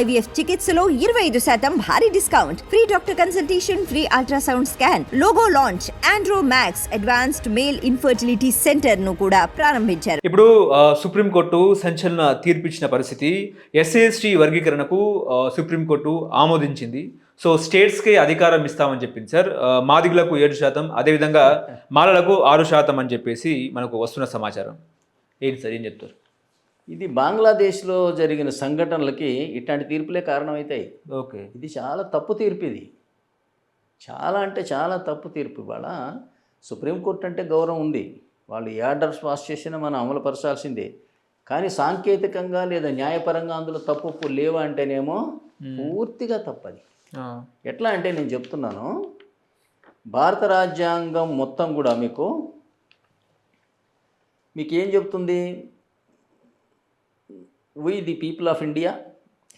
IVF చికిత్సలో ఇరవై ఐదు శాతం భారీ discount. Free doctor consultation free ultrasound scan logo launch Andro Max advanced male infertility సెంటర్ను కూడా ప్రారంభించారు. ఇప్పుడు సుప్రీంకోర్టు సంచలన తీర్పిచ్చిన పరిస్థితి. ఎస్సీఎస్టీ వర్గీకరణకు సుప్రీంకోర్టు ఆమోదించింది. సో స్టేట్స్కి అధికారం ఇస్తామని చెప్పింది సార్. మాదిగులకు ఏడు శాతం అదేవిధంగా మాలలకు ఆరు శాతం అని చెప్పేసి మనకు వస్తున్న సమాచారం. ఏంటి సార్ ఏం చెప్తారు? ఇది బంగ్లాదేశ్లో జరిగిన సంఘటనలకి ఇట్లాంటి తీర్పులే కారణమవుతాయి ఓకే. ఇది చాలా తప్పు తీర్పు ఇది. చాలా అంటే చాలా తప్పు తీర్పు. ఇవాళ సుప్రీంకోర్టు అంటే గౌరవం ఉంది. వాళ్ళు ఏ ఆర్డర్స్ పాస్ చేసినా మనం అమలుపరచాల్సిందే. కానీ సాంకేతికంగా లేదా న్యాయపరంగా అందులో తప్పు లేవా అంటేనేమో పూర్తిగా తప్పది. ఎట్లా అంటే నేను చెప్తున్నాను. భారత రాజ్యాంగం మొత్తం కూడా మీకు మీకు ఏం చెప్తుంది? We the people of India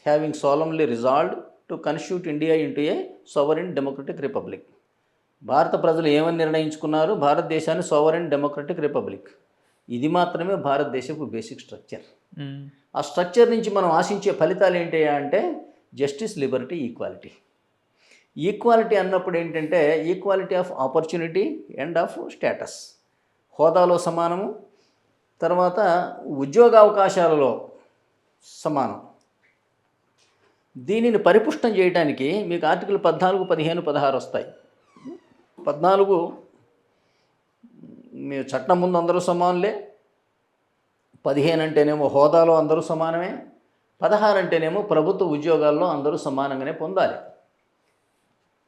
having solemnly resolved to constitute India into a sovereign democratic republic భారత ప్రజలు ఏమని నిర్ణయించుకున్నారు? భారతదేశాన్ని సోవరెన్ డెమోక్రటిక్ రిపబ్లిక్ ఇది మాత్రమే భారతదేశపు బేసిక్ స్ట్రక్చర్ ఉమ్, ఆ స్ట్రక్చర్ నుంచి మనం ఆశించే ఫలితాలు ఏంటి అంటే జస్టిస్ లిబర్టీ ఈక్వాలిటీ ఈక్వాలిటీ అన్నప్పుడు ఏంటంటే equality of opportunity and of status హోదాలో సమానము. తర్వాత ఉద్యోగ అవకాశాలలో సమానం. దీనిని పరిపుష్టం చేయడానికి మీకు ఆర్టికల్ పద్నాలుగు పదిహేను పదహారు వస్తాయి. పద్నాలుగు మీ చట్టం ముందు అందరూ సమానులే. పదిహేను అంటేనేమో హోదాలో అందరూ సమానమే. పదహారు అంటేనేమో ప్రభుత్వ ఉద్యోగాల్లో అందరూ సమానంగానే పొందాలి.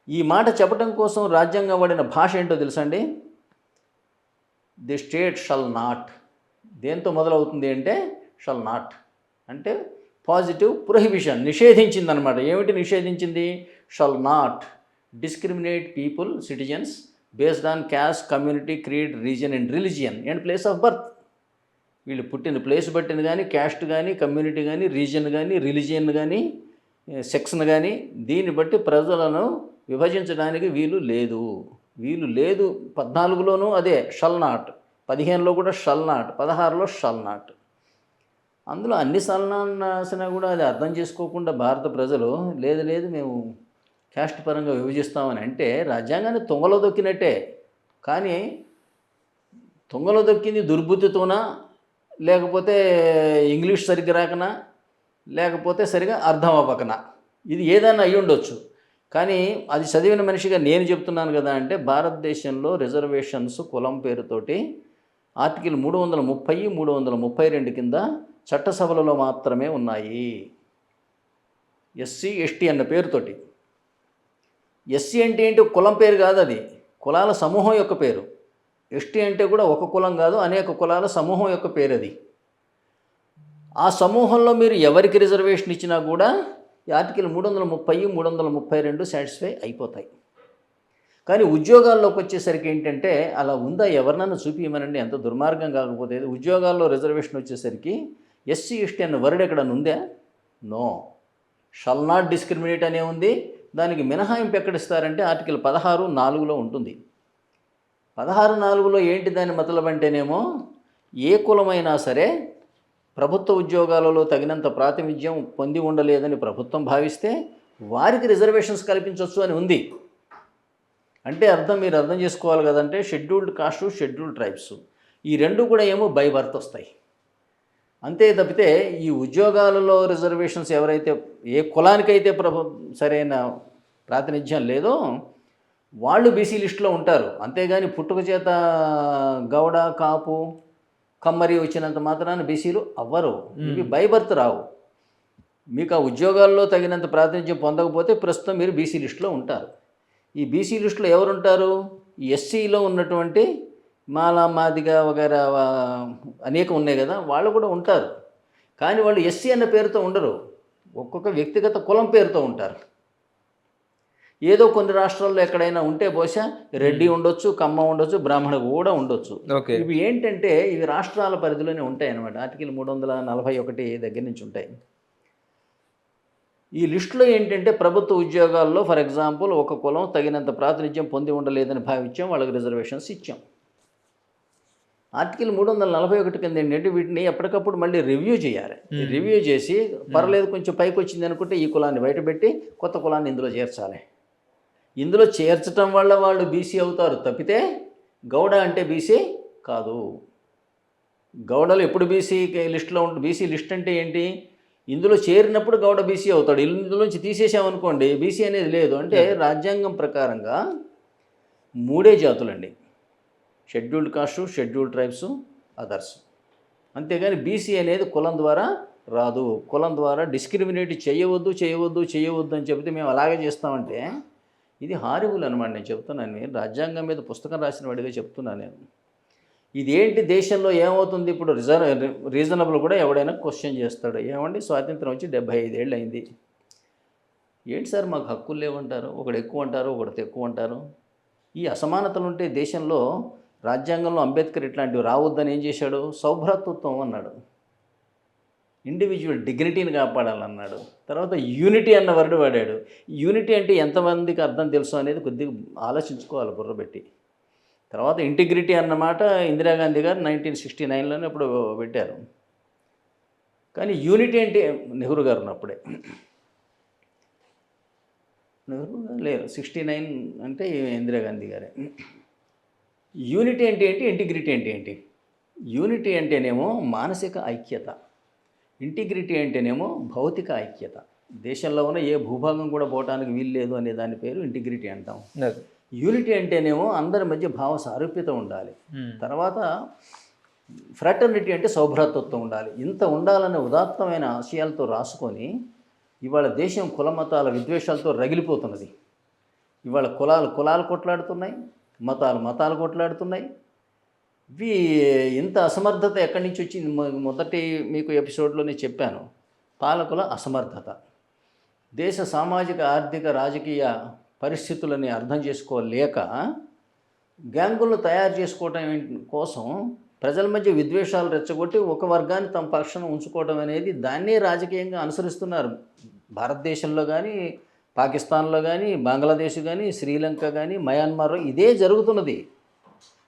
ఈ మాట చెప్పడం కోసం రాజ్యాంగం వాడిన భాష ఏంటో తెలుసండి ది స్టేట్ షల్ నాట్. దేంతో మొదలవుతుంది అంటే షల్ నాట్. అంటే పాజిటివ్ ప్రొహిబిషన్ నిషేధించింది అనమాట ఏమిటి నిషేధించింది? Shall not discriminate people citizens based on caste community creed region and religion and place of birth వీళ్ళు పుట్టిన ప్లేస్ బట్టిన కానీ క్యాస్ట్ కానీ కమ్యూనిటీ కానీ రీజన్ కానీ రిలీజియన్ కానీ సెక్స్ను కానీ దీన్ని బట్టి ప్రజలను విభజించడానికి వీలు లేదు. వీలు లేదు. పద్నాలుగులోనూ అదే షల్ నాట్ పదిహేనులో కూడా షల్ నాట్ పదహారులో షల్ నాట్ అందులో అన్ని సలనాలు రాసినా కూడా అది అర్థం చేసుకోకుండా భారత ప్రజలు లేదు లేదు మేము క్యాస్ట్ పరంగా విభజిస్తామని అంటే రాజ్యాంగాన్ని తొంగలో దొక్కినట్టే. కానీ తొంగలో దొక్కింది దుర్బుద్ధితోనా లేకపోతే ఇంగ్లీష్ సరిగ్గా రాకనా లేకపోతే సరిగా అర్థం అవ్వకనా? ఇది ఏదైనా అయి ఉండొచ్చు. కానీ అది చదివిన మనిషిగా నేను చెప్తున్నాను కదా అంటే భారతదేశంలో రిజర్వేషన్స్ కులం పేరుతోటి ఆర్టికల్ మూడు వందల ముప్పై మూడు వందల ముప్పై రెండు కింద చట్టసభలలో మాత్రమే ఉన్నాయి. ఎస్సీ ఎస్టీ అన్న పేరుతోటి. ఎస్సీ అంటే ఏంటి? కులం పేరు కాదు అది. కులాల సమూహం యొక్క పేరు. ఎస్టీ అంటే కూడా ఒక కులం కాదు అనేక కులాల సమూహం యొక్క పేరు అది. ఆ సమూహంలో మీరు ఎవరికి రిజర్వేషన్ ఇచ్చినా కూడా ఈ ఆర్టికల్ మూడు వందల ముప్పై మూడు వందల ముప్పై రెండు సాటిస్ఫై అయిపోతాయి. కానీ ఉద్యోగాల్లోకి వచ్చేసరికి ఏంటంటే అలా ఉందా? ఎవరినన్నా చూపించమనండి ఎంత దుర్మార్గం కాకపోతే ఉద్యోగాల్లో రిజర్వేషన్ వచ్చేసరికి ఎస్సీ ఎస్టీ అన్న వర్డ్ ఎక్కడన్నా ఉందా? నో. షల్ నాట్ డిస్క్రిమినేట్ అనే ఉంది. దానికి మినహాయింపు ఎక్కడ ఇస్తారంటే ఆర్టికల్ పదహారు నాలుగులో ఉంటుంది. పదహారు నాలుగులో ఏంటి దాని మతలబ్ అంటేనేమో ఏ కులమైనా సరే ప్రభుత్వ ఉద్యోగాలలో తగినంత ప్రాతినిధ్యం పొంది ఉండలేదని ప్రభుత్వం భావిస్తే వారికి రిజర్వేషన్స్ కల్పించవచ్చు అని ఉంది. అంటే అర్థం మీరు అర్థం చేసుకోవాలి కదంటే షెడ్యూల్డ్ కాస్ట్ షెడ్యూల్డ్ ట్రైబ్స్. ఈ రెండు కూడా ఏమో బై బర్త్ వస్తాయి. అంతే తప్పితే ఈ ఉద్యోగాలలో రిజర్వేషన్స్ ఎవరైతే ఏ కులానికైతే ప్రభు సరైన ప్రాతినిధ్యం లేదో వాళ్ళు బీసీ లిస్టులో ఉంటారు. అంతేగాని పుట్టుక చేత గౌడ కాపు కమ్మరి వచ్చినంత మాత్రాన బీసీలు అవ్వరు. ఇవి బై బర్త్ రావు. మీకు ఆ ఉద్యోగాల్లో తగినంత ప్రాతినిధ్యం పొందకపోతే ప్రస్తుతం మీరు బీసీ లిస్టులో ఉంటారు. ఈ బీసీ లిస్టులో ఎవరు ఉంటారు ఈ ఎస్సీలో ఉన్నటువంటి మాలా మాదిగా వగైరా అనేకం ఉన్నాయి కదా వాళ్ళు కూడా ఉంటారు. కానీ వాళ్ళు ఎస్సీ అన్న పేరుతో ఉండరు. ఒక్కొక్క వ్యక్తిగత కులం పేరుతో ఉంటారు. ఏదో కొన్ని రాష్ట్రాల్లో ఎక్కడైనా ఉంటే బహుశా రెడ్డి ఉండొచ్చు కమ్మ ఉండొచ్చు బ్రాహ్మణ కూడా ఉండొచ్చు. ఇవి ఏంటంటే ఇవి రాష్ట్రాల పరిధిలోనే ఉంటాయి అన్నమాట ఆర్టికల్ మూడు వందల నలభై ఒకటి దగ్గర నుంచి ఉంటాయి. ఈ లిస్టులో ఏంటంటే ప్రభుత్వ ఉద్యోగాల్లో ఫర్ ఎగ్జాంపుల్ ఒక కులం తగినంత ప్రాతినిధ్యం పొంది ఉండలేదని భావించాం వాళ్ళకి రిజర్వేషన్స్ ఇచ్చాం. ఆర్టికల్ మూడు వందల నలభై ఒకటి కింద ఏంటంటే వీటిని ఎప్పటికప్పుడు మళ్ళీ రివ్యూ చేయాలి. రివ్యూ చేసి పర్లేదు కొంచెం పైకి వచ్చింది అనుకుంటే ఈ కులాన్ని బయటపెట్టి కొత్త కులాన్ని ఇందులో చేర్చాలి. ఇందులో చేర్చటం వల్ల వాళ్ళు బీసీ అవుతారు తప్పితే గౌడ అంటే బీసీ కాదు. గౌడలు ఎప్పుడు బీసీ లిస్టులో ఉంటుంది బీసీ లిస్ట్ అంటే ఏంటి? ఇందులో చేరినప్పుడు గౌడ బీసీ అవుతాడు. ఇందులోంచి తీసేసామనుకోండి బీసీ అనేది లేదు. అంటే రాజ్యాంగం ప్రకారంగా మూడే జాతులండి. Scheduled caste scheduled tribes others. అంతేగాని బీసీ అనేది కులం ద్వారా రాదు. కులం ద్వారా డిస్క్రిమినేట్ చేయవద్దు చేయవద్దు చేయవద్దు అని చెబితే మేము అలాగే చేస్తామంటే ఇది హారిబుల్ అనమాట నేను చెప్తున్నాను నేను రాజ్యాంగం మీద పుస్తకం రాసిన వాడిగా చెప్తున్నాను నేను. ఇదేంటి దేశంలో ఏమవుతుంది? ఇప్పుడు రిజర్వ్ రీజనబుల్ కూడా ఎవడైనా క్వశ్చన్ చేస్తాడు. ఏమండి? స్వాతంత్రం వచ్చి డెబ్బై ఐదేళ్ళు అయింది. ఏంటి సార్ మాకు హక్కులు లేవంటారు? ఒకడు ఎక్కువ అంటారు ఒకడు తక్కువ అంటారు? ఈ అసమానతలు ఉంటే దేశంలో రాజ్యాంగంలో అంబేద్కర్ ఇట్లాంటివి రావద్దని ఏం చేశాడు? సౌభ్రాతృత్వం అన్నాడు. ఇండివిజువల్ డిగ్నిటీని కాపాడాలన్నాడు. తర్వాత యూనిటీ అన్న వర్డ్ వాడాడు. యూనిటీ అంటే ఎంతమందికి అర్థం తెలుసు అనేది కొద్దిగా ఆలోచించుకోవాలి బుర్రబెట్టి. తర్వాత ఇంటిగ్రిటీ అన్నమాట ఇందిరాగాంధీ గారు నైన్టీన్ సిక్స్టీ నైన్లోనే ఇప్పుడు పెట్టారు. కానీ యూనిటీ అంటే నెహ్రూ గారు ఉన్నప్పుడే. నెహ్రూ లేరు. సిక్స్టీ నైన్ అంటే ఇందిరాగాంధీ గారే. యూనిటీ అంటే ఏంటి? ఇంటిగ్రిటీ అంటే ఏంటి? యూనిటీ అంటేనేమో మానసిక ఐక్యత. ఇంటిగ్రిటీ అంటేనేమో భౌతిక ఐక్యత. దేశంలో ఉన్న ఏ భూభాగం కూడా పోవటానికి వీలు లేదు అనే దాని పేరు ఇంటిగ్రిటీ అంటాం. యూనిటీ అంటేనేమో అందరి మధ్య భావ సారూప్యత ఉండాలి. తర్వాత ఫ్రాటర్నిటీ అంటే సౌభ్రాతృత్వం ఉండాలి. ఇంత ఉండాలనే ఉదాత్తమైన ఆశయాలతో రాసుకొని ఇవాళ దేశం కుల మతాల విద్వేషాలతో రగిలిపోతున్నది. ఇవాళ కులాలు కులాలు కొట్లాడుతున్నాయి మతాలు మతాలు కొట్లాడుతున్నాయి. ఇవి ఇంత అసమర్థత ఎక్కడి నుంచి వచ్చింది? మొదటి మీకు ఎపిసోడ్లోనే చెప్పాను. పాలకుల అసమర్థత. దేశ సామాజిక ఆర్థిక రాజకీయ పరిస్థితులని అర్థం చేసుకోలేక గ్యాంగులను తయారు చేసుకోవటం కోసం ప్రజల మధ్య విద్వేషాలు రెచ్చగొట్టి ఒక వర్గాన్ని తమ పక్షాన ఉంచుకోవడం అనేది దాన్నే రాజకీయంగా అనుసరిస్తున్నారు. భారతదేశంలో కానీ పాకిస్తాన్లో కానీ బంగ్లాదేశ్ కానీ శ్రీలంక కానీ మయాన్మార్లో ఇదే జరుగుతున్నది.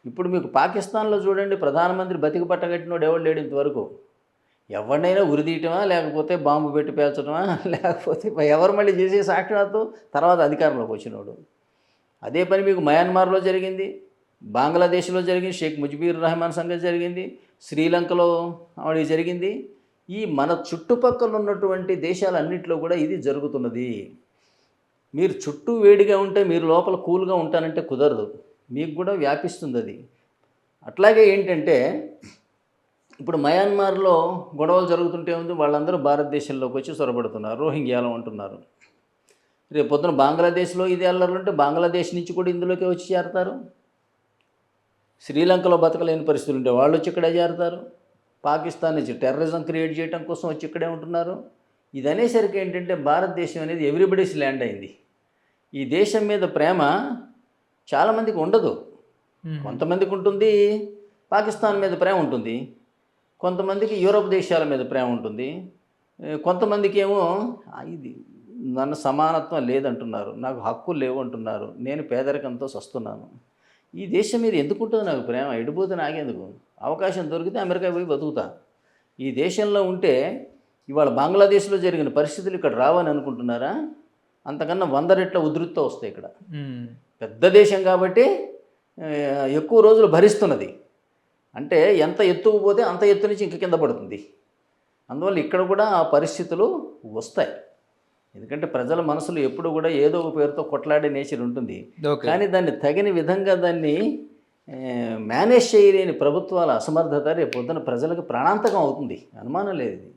ఇప్పుడు మీకు పాకిస్తాన్లో చూడండి ప్రధానమంత్రి బతికి పట్టగట్టినోడు ఎవడు లేడు ఇంతవరకు? ఎవరినైనా ఉరిదీయటమా లేకపోతే బాంబు పెట్టి పేల్చడమా లేకపోతే ఎవరు మళ్ళీ చేసే సాక్షాత్తు తర్వాత అధికారంలోకి వచ్చినోడు. అదే పని మీకు మయన్మార్లో జరిగింది బంగ్లాదేశ్లో జరిగింది షేక్ ముజిబీర్ రహమాన్ సంగతి జరిగింది శ్రీలంకలో ఆవిడ జరిగింది. ఈ మన చుట్టుపక్కల ఉన్నటువంటి దేశాలన్నింటిలో కూడా ఇది జరుగుతున్నది. మీరు చుట్టూ వేడిగా ఉంటే మీరు లోపల కూల్గా ఉంటానంటే కుదరదు. మీకు కూడా వ్యాపిస్తుంది అది అట్లాగే ఏంటంటే ఇప్పుడు మయన్మార్లో గొడవలు జరుగుతుంటే ఉంది వాళ్ళందరూ భారతదేశంలోకి వచ్చి చొరబడుతున్నారు రోహింగ్యాలో అంటున్నారు రేపు పొద్దున బంగ్లాదేశ్లో ఇది వెళ్ళాలంటే బంగ్లాదేశ్ నుంచి కూడా ఇందులోకి వచ్చి చేరతారు? శ్రీలంకలో బతకలేని పరిస్థితులు ఉంటే వాళ్ళు వచ్చి ఇక్కడే చేరతారు? పాకిస్తాన్ నుంచి టెర్రరిజం క్రియేట్ చేయడం కోసం వచ్చి ఇక్కడే ఉంటున్నారు? ఇది అనేసరికి ఏంటంటే భారతదేశం అనేది ఎవ్రీబడీస్ ల్యాండ్ అయింది. ఈ దేశం మీద ప్రేమ చాలామందికి ఉండదు. కొంతమందికి ఉంటుంది పాకిస్తాన్ మీద ప్రేమ ఉంటుంది. కొంతమందికి యూరోప్ దేశాల మీద ప్రేమ ఉంటుంది. కొంతమందికి ఏమో "ఆ, ఇది నన్ను సమానత్వం లేదంటున్నారు. నాకు హక్కులు లేవు అంటున్నారు. నేను పేదరికంతో సస్తున్నాను. ఈ దేశం మీద ఎందుకు ఉంటుంది నాకు ప్రేమ? ఎడిపోతే నాకెందుకు? అవకాశం దొరికితే అమెరికా పోయి బతుకుతా. ఈ దేశంలో ఉంటే ఇవాళ బంగ్లాదేశ్లో జరిగిన పరిస్థితులు ఇక్కడ రావని అనుకుంటున్నారా? అంతకన్నా వంద రెట్ల ఉధృతితో వస్తాయి ఇక్కడ. పెద్ద దేశం కాబట్టి ఎక్కువ రోజులు భరిస్తున్నది. అంటే ఎంత ఎత్తుకు పోతే అంత ఎత్తు నుంచి ఇంక కింద పడుతుంది. అందువల్ల ఇక్కడ కూడా ఆ పరిస్థితులు వస్తాయి. ఎందుకంటే ప్రజల మనసులు ఎప్పుడు కూడా ఏదో ఒక పేరుతో కొట్లాడే నేచర్ ఉంటుంది. కానీ దాన్ని తగిన విధంగా దాన్ని మేనేజ్ చేయలేని ప్రభుత్వాల అసమర్థత రేపు పొద్దున ప్రజలకు ప్రాణాంతకం అవుతుంది. అనుమానం లేదు ఇది.